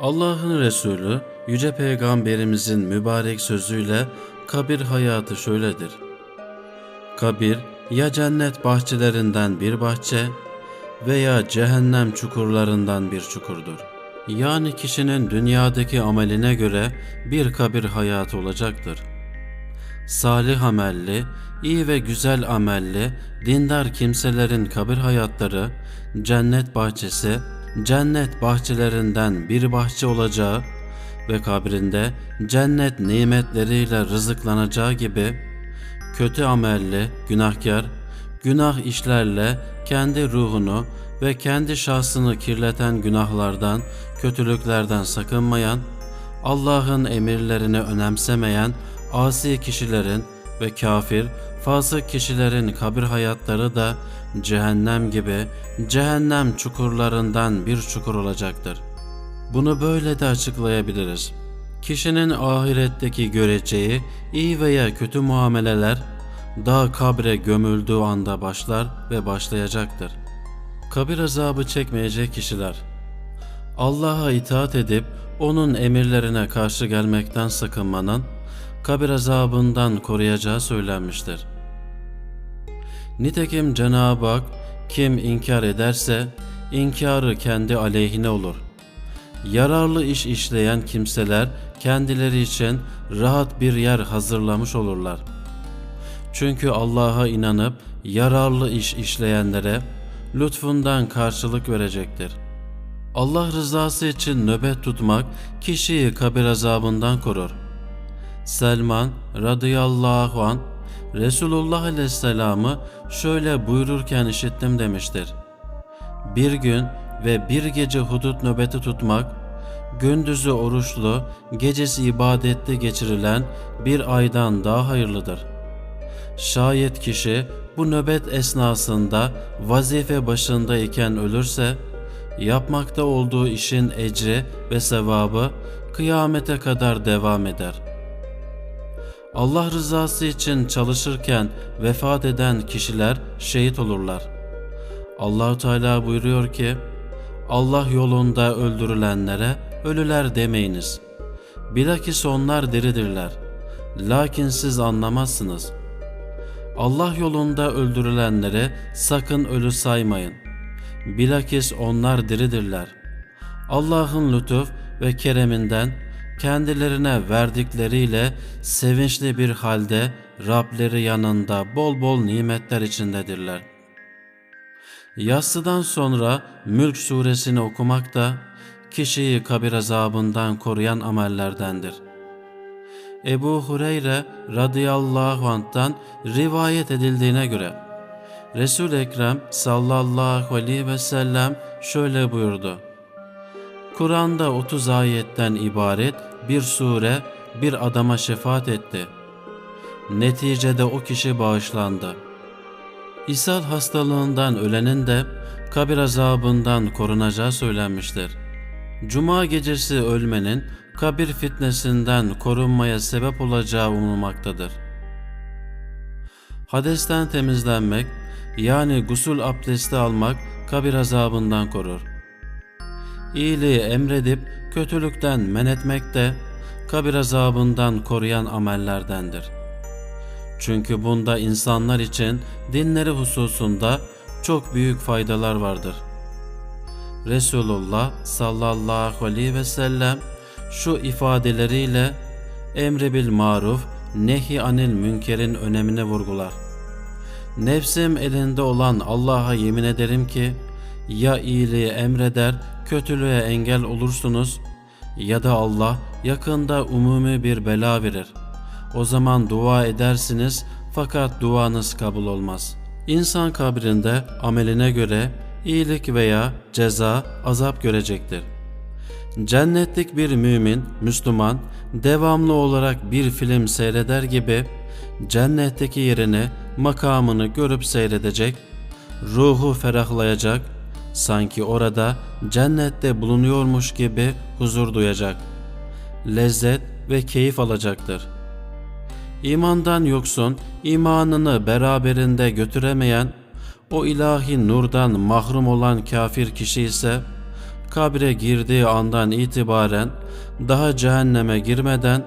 Allah'ın Resulü Yüce Peygamberimizin mübarek sözüyle kabir hayatı şöyledir. Kabir ya cennet bahçelerinden bir bahçe veya cehennem çukurlarından bir çukurdur. Yani kişinin dünyadaki ameline göre bir kabir hayatı olacaktır. Salih amelli, iyi ve güzel amelli, dindar kimselerin kabir hayatları cennet bahçesi, cennet bahçelerinden bir bahçe olacağı ve kabrinde cennet nimetleriyle rızıklanacağı gibi kötü amelli, günahkar, günah işlerle kendi ruhunu ve kendi şahsını kirleten günahlardan, kötülüklerden sakınmayan, Allah'ın emirlerini önemsemeyen asi kişilerin ve kafir, fasık kişilerin kabir hayatları da cehennem gibi cehennem çukurlarından bir çukur olacaktır. Bunu böyle de açıklayabiliriz. Kişinin ahiretteki göreceği iyi veya kötü muameleler daha kabre gömüldüğü anda başlar ve başlayacaktır. Kabir azabı çekmeyecek kişiler Allah'a itaat edip onun emirlerine karşı gelmekten sakınmanın kabir azabından koruyacağı söylenmiştir. Nitekim Cenab-ı Hak kim inkar ederse inkarı kendi aleyhine olur. Yararlı iş işleyen kimseler kendileri için rahat bir yer hazırlamış olurlar. Çünkü Allah'a inanıp yararlı iş işleyenlere lütfundan karşılık verecektir. Allah rızası için nöbet tutmak kişiyi kabir azabından korur. Selman radıyallahu an Resulullah aleyhisselamı şöyle buyururken işittim demiştir. Bir gün ve bir gece hudut nöbeti tutmak, gündüzü oruçlu, gecesi ibadetli geçirilen bir aydan daha hayırlıdır. Şayet kişi bu nöbet esnasında vazife başındayken ölürse, yapmakta olduğu işin ecri ve sevabı kıyamete kadar devam eder. Allah rızası için çalışırken vefat eden kişiler şehit olurlar. Allahu Teala buyuruyor ki: Allah yolunda öldürülenlere ölüler demeyiniz. Bilakis onlar diridirler. Lakin siz anlamazsınız. Allah yolunda öldürülenleri sakın ölü saymayın. Bilakis onlar diridirler. Allah'ın lütuf ve kereminden kendilerine verdikleriyle sevinçli bir halde Rableri yanında bol bol nimetler içindedirler. Yassıdan sonra Mülk suresini okumak da kişiyi kabir azabından koruyan amellerdendir. Ebu Hureyre radıyallahu anh'tan rivayet edildiğine göre resul Ekrem sallallahu aleyhi ve sellem şöyle buyurdu. Kur'an'da 30 ayetten ibaret bir sure bir adama şefaat etti. Neticede o kişi bağışlandı. İshal hastalığından ölenin de kabir azabından korunacağı söylenmiştir. Cuma gecesi ölmenin kabir fitnesinden korunmaya sebep olacağı umulmaktadır. Hadesten temizlenmek yani gusül abdesti almak kabir azabından korur. İyiliği emredip kötülükten men etmek de kabir azabından koruyan amellerdendir. Çünkü bunda insanlar için dinleri hususunda çok büyük faydalar vardır. Resulullah sallallahu aleyhi ve sellem şu ifadeleriyle emri bil maruf, nehi anil münkerin önemine vurgular. Nefsim elinde olan Allah'a yemin ederim ki ya iyiliği emreder, kötülüğe engel olursunuz ya da Allah yakında umumi bir bela verir. O zaman dua edersiniz fakat duanız kabul olmaz. İnsan kabrinde ameline göre iyilik veya ceza, azap görecektir. Cennetlik bir mümin, Müslüman, devamlı olarak bir film seyreder gibi cennetteki yerini, makamını görüp seyredecek, ruhu ferahlayacak, sanki orada cennette bulunuyormuş gibi huzur duyacak, lezzet ve keyif alacaktır. İmandan yoksun, imanını beraberinde götüremeyen, o ilahi nurdan mahrum olan kafir kişi ise kabre girdiği andan itibaren daha cehenneme girmeden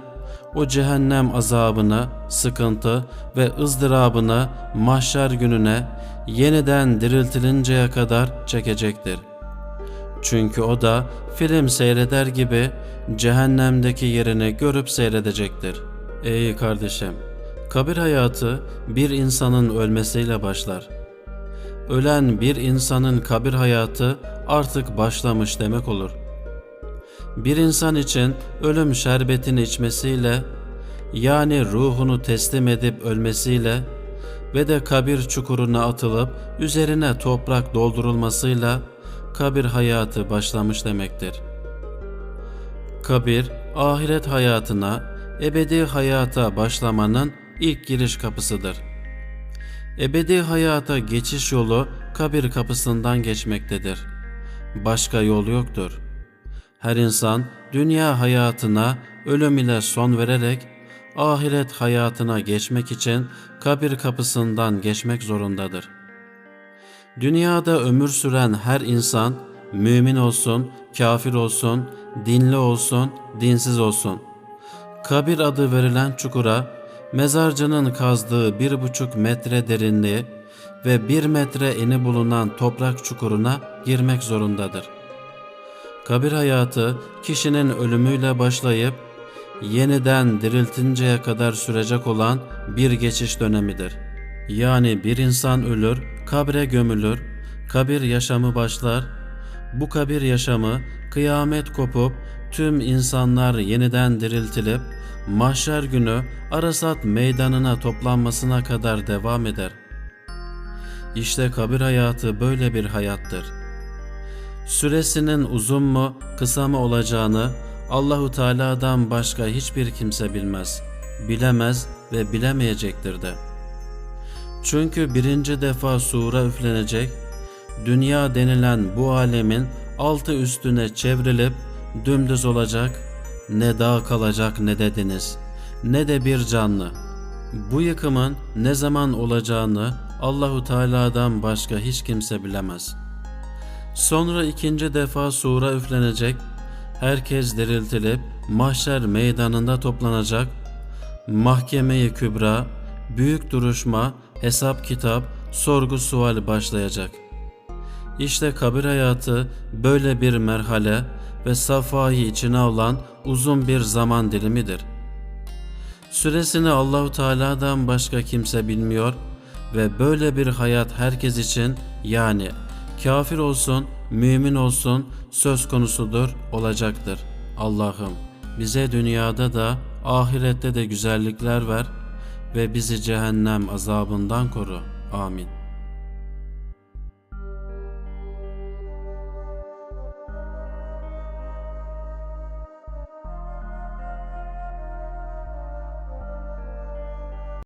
o cehennem azabını, sıkıntı ve ızdırabını mahşer gününe yeniden diriltilinceye kadar çekecektir. Çünkü o da film seyreder gibi cehennemdeki yerini görüp seyredecektir. Ey kardeşim, kabir hayatı bir insanın ölmesiyle başlar. Ölen bir insanın kabir hayatı artık başlamış demek olur. Bir insan için ölüm şerbetini içmesiyle yani ruhunu teslim edip ölmesiyle ve de kabir çukuruna atılıp üzerine toprak doldurulmasıyla kabir hayatı başlamış demektir. Kabir, ahiret hayatına, ebedi hayata başlamanın ilk giriş kapısıdır. Ebedi hayata geçiş yolu kabir kapısından geçmektedir. Başka yol yoktur. Her insan dünya hayatına ölüm ile son vererek ahiret hayatına geçmek için kabir kapısından geçmek zorundadır. Dünyada ömür süren her insan mümin olsun, kafir olsun, dinli olsun, dinsiz olsun. Kabir adı verilen çukura mezarcının kazdığı bir buçuk metre derinliği ve bir metre eni bulunan toprak çukuruna girmek zorundadır. Kabir hayatı kişinin ölümüyle başlayıp yeniden diriltinceye kadar sürecek olan bir geçiş dönemidir. Yani bir insan ölür, kabre gömülür, kabir yaşamı başlar. Bu kabir yaşamı kıyamet kopup tüm insanlar yeniden diriltilip mahşer günü Arasat meydanına toplanmasına kadar devam eder. İşte kabir hayatı böyle bir hayattır. Süresinin uzun mu, kısa mı olacağını Allahu Teala'dan başka hiçbir kimse bilmez, bilemez ve bilemeyecektir de. Çünkü birinci defa sura üflenecek, dünya denilen bu alemin altı üstüne çevrilip dümdüz olacak, ne dağ kalacak ne de deniz, ne de bir canlı. Bu yıkımın ne zaman olacağını Allahu Teala'dan başka hiç kimse bilemez. Sonra ikinci defa sura üflenecek, herkes diriltilip mahşer meydanında toplanacak, mahkemeyi kübra, büyük duruşma, hesap kitap, sorgu sual başlayacak. İşte kabir hayatı böyle bir merhale ve safayı içine alan uzun bir zaman dilimidir. Süresini Allahu Teala'dan başka kimse bilmiyor ve böyle bir hayat herkes için yani kafir olsun, mümin olsun söz konusudur, olacaktır. Allah'ım bize dünyada da ahirette de güzellikler ver ve bizi cehennem azabından koru. Amin.